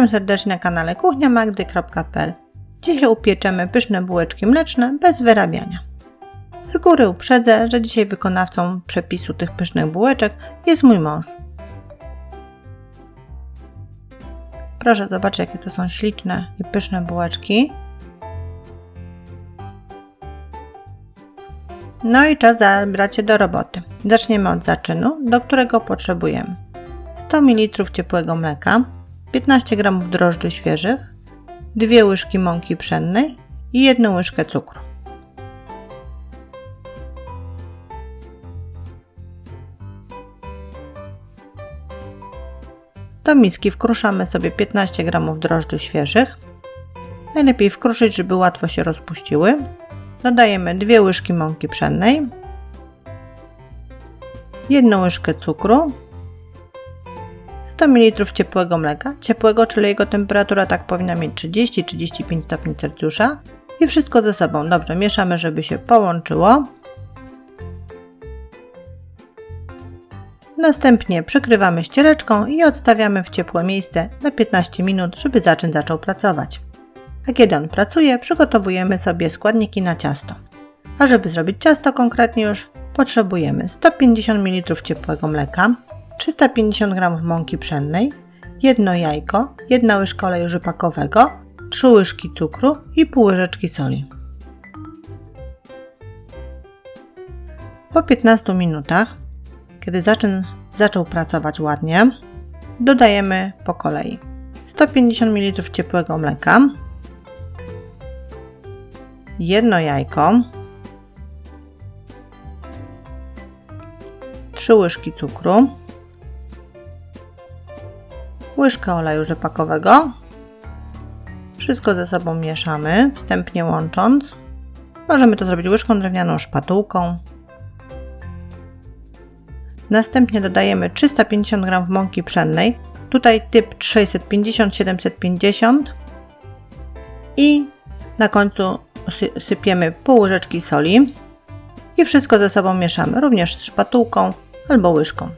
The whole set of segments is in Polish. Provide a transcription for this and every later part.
Witam serdecznie na kanale kuchniamagdy.pl Dzisiaj upieczemy pyszne bułeczki mleczne bez wyrabiania. Z góry uprzedzę, że dzisiaj wykonawcą przepisu tych pysznych bułeczek jest mój mąż. Proszę zobaczyć, jakie to są śliczne i pyszne bułeczki. No i czas zabrać się do roboty. Zaczniemy od zaczynu, do którego potrzebujemy 100 ml ciepłego mleka, 15 g drożdży świeżych, 2 łyżki mąki pszennej i 1 łyżkę cukru. Do miski wkruszamy sobie 15 g drożdży świeżych. Najlepiej wkruszyć, żeby łatwo się rozpuściły. Dodajemy 2 łyżki mąki pszennej, 1 łyżkę cukru, 100 ml ciepłego mleka, ciepłego, czyli jego temperatura tak powinna mieć 30-35 stopni Celsjusza i wszystko ze sobą dobrze mieszamy, żeby się połączyło. Następnie przykrywamy ściereczką i odstawiamy w ciepłe miejsce na 15 minut, żeby zaczyn zaczął pracować. A kiedy on pracuje, przygotowujemy sobie składniki na ciasto. A żeby zrobić ciasto konkretnie już, potrzebujemy 150 ml ciepłego mleka, 350 g mąki pszennej, jedno jajko, jedna łyżka oleju rzepakowego, 3 łyżki cukru i pół łyżeczki soli. Po 15 minutach, kiedy zaczyn zaczął pracować ładnie, dodajemy po kolei 150 ml ciepłego mleka, jedno jajko, 3 łyżki cukru, łyżkę oleju rzepakowego. Wszystko ze sobą mieszamy, wstępnie łącząc. Możemy to zrobić łyżką drewnianą, szpatułką. Następnie dodajemy 350 g mąki pszennej. Tutaj typ 650-750 i na końcu sypiemy pół łyżeczki soli i wszystko ze sobą mieszamy, również z szpatułką albo łyżką.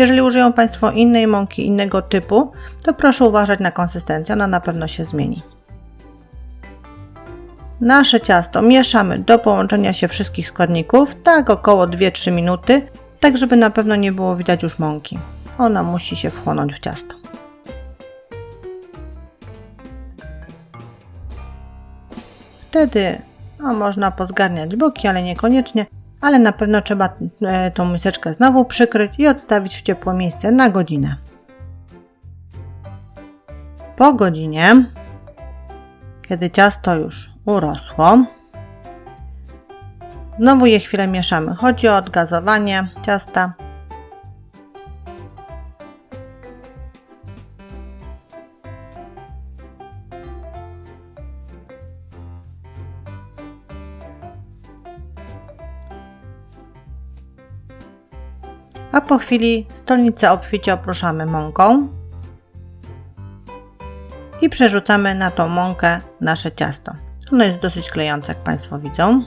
Jeżeli użyją Państwo innej mąki, innego typu, to proszę uważać na konsystencję, ona na pewno się zmieni. Nasze ciasto mieszamy do połączenia się wszystkich składników, tak około 2-3 minuty, tak żeby na pewno nie było widać już mąki. Ona musi się wchłonąć w ciasto. Wtedy no, można pozgarniać boki, ale niekoniecznie ale na pewno trzeba e, tą miseczkę znowu przykryć i odstawić w ciepłe miejsce na godzinę. Po godzinie, kiedy ciasto już urosło, znowu je chwilę mieszamy. Chodzi o odgazowanie ciasta. A po chwili stolnicę obficie oprószamy mąką i przerzucamy na tą mąkę nasze ciasto. Ono jest dosyć klejące, jak Państwo widzą.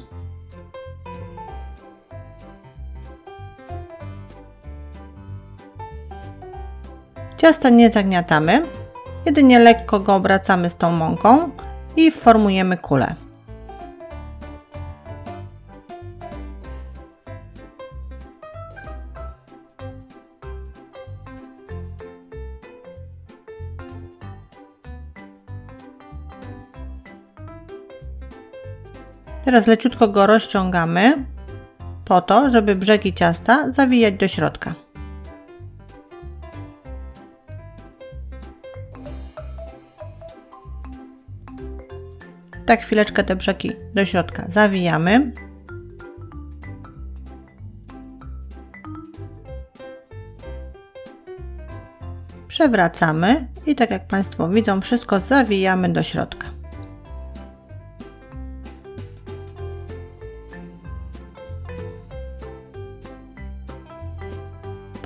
Ciasta nie zagniatamy, jedynie lekko go obracamy z tą mąką i formujemy kulę. Teraz leciutko go rozciągamy po to, żeby brzegi ciasta zawijać do środka. Tak chwileczkę te brzegi do środka zawijamy. Przewracamy i tak jak Państwo widzą, wszystko zawijamy do środka.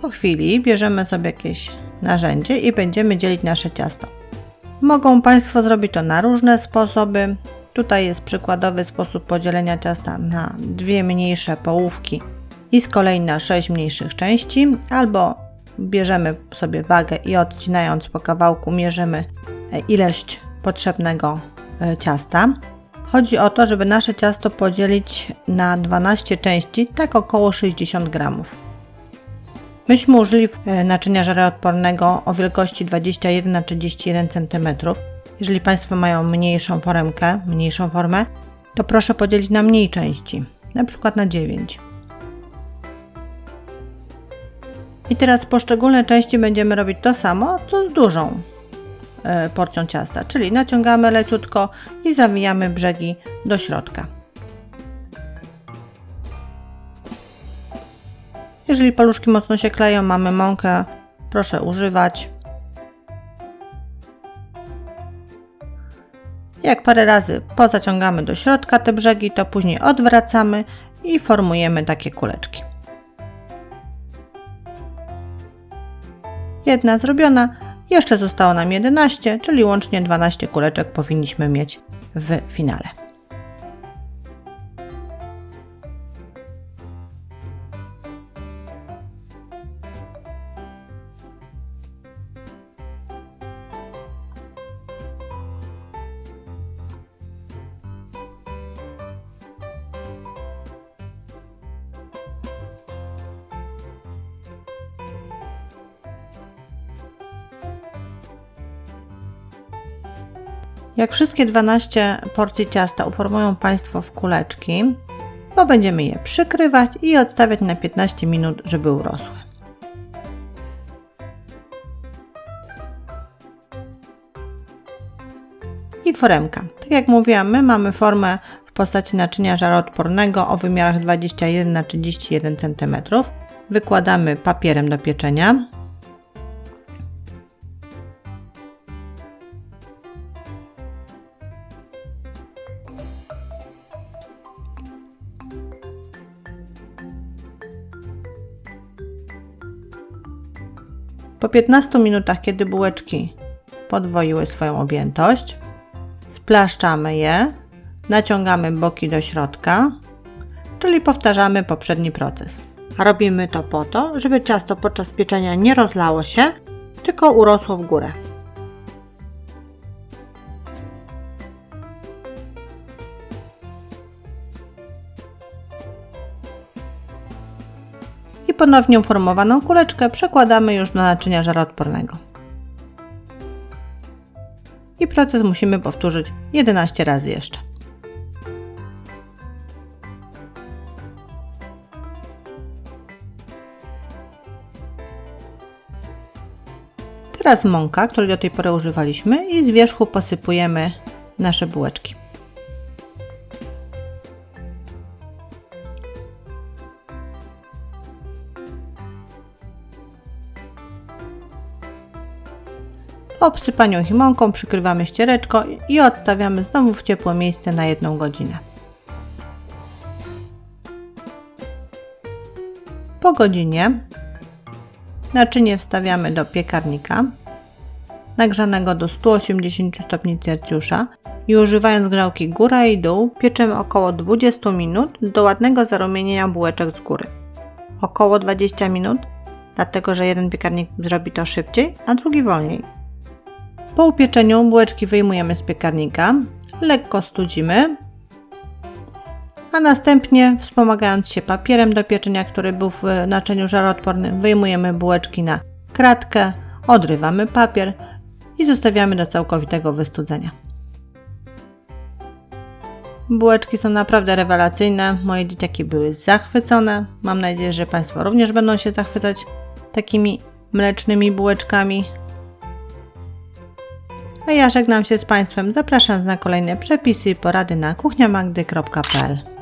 Po chwili bierzemy sobie jakieś narzędzie i będziemy dzielić nasze ciasto. Mogą Państwo zrobić to na różne sposoby. Tutaj jest przykładowy sposób podzielenia ciasta na dwie mniejsze połówki i z kolei na sześć mniejszych części, albo bierzemy sobie wagę i odcinając po kawałku mierzymy e, ilość potrzebnego e, ciasta. Chodzi o to, żeby nasze ciasto podzielić na 12 części, tak około 60 gramów. Myśmy użyli e, naczynia żaroodpornego o wielkości 21 na 31 cm. Jeżeli Państwo mają mniejszą foremkę, mniejszą formę, to proszę podzielić na mniej części, na przykład na 9. I teraz poszczególne części będziemy robić to samo, co z dużą e, porcją ciasta, czyli naciągamy leciutko i zawijamy brzegi do środka. Jeżeli paluszki mocno się kleją, mamy mąkę, proszę używać. Jak parę razy pozaciągamy do środka te brzegi, to później odwracamy i formujemy takie kuleczki. Jedna zrobiona, jeszcze zostało nam 11, czyli łącznie 12 kuleczek powinniśmy mieć w finale. Jak wszystkie 12 porcji ciasta uformują Państwo w kuleczki, bo będziemy je przykrywać i odstawiać na 15 minut, żeby urosły. I foremka. Tak jak mówiłam, my mamy formę w postaci naczynia żaroodpornego o wymiarach 21 na 31 cm. Wykładamy papierem do pieczenia. Po 15 minutach, kiedy bułeczki podwoiły swoją objętość, splaszczamy je, naciągamy boki do środka, czyli powtarzamy poprzedni proces. Robimy to po to, żeby ciasto podczas pieczenia nie rozlało się, tylko urosło w górę. Ponownie uformowaną kuleczkę przekładamy już do naczynia żaroodpornego. I proces musimy powtórzyć 11 razy jeszcze. Teraz mąka, której do tej pory używaliśmy i z wierzchu posypujemy nasze bułeczki. Obsypaniu ich mąką przykrywamy ściereczką i odstawiamy znowu w ciepłe miejsce na jedną godzinę. Po godzinie naczynie wstawiamy do piekarnika nagrzanego do 180 stopni Celsjusza i używając grzałki góra i dół pieczemy około 20 minut do ładnego zarumienienia bułeczek z góry. Około 20 minut, dlatego że jeden piekarnik zrobi to szybciej, a drugi wolniej. Po upieczeniu bułeczki wyjmujemy z piekarnika, lekko studzimy, a następnie wspomagając się papierem do pieczenia, który był w naczyniu żaroodpornym, wyjmujemy bułeczki na kratkę, odrywamy papier i zostawiamy do całkowitego wystudzenia. Bułeczki są naprawdę rewelacyjne. Moje dzieciaki były zachwycone. Mam nadzieję, że Państwo również będą się zachwycać takimi mlecznymi bułeczkami. A ja żegnam się z Państwem, zapraszam na kolejne przepisy i porady na kuchniamagdy.pl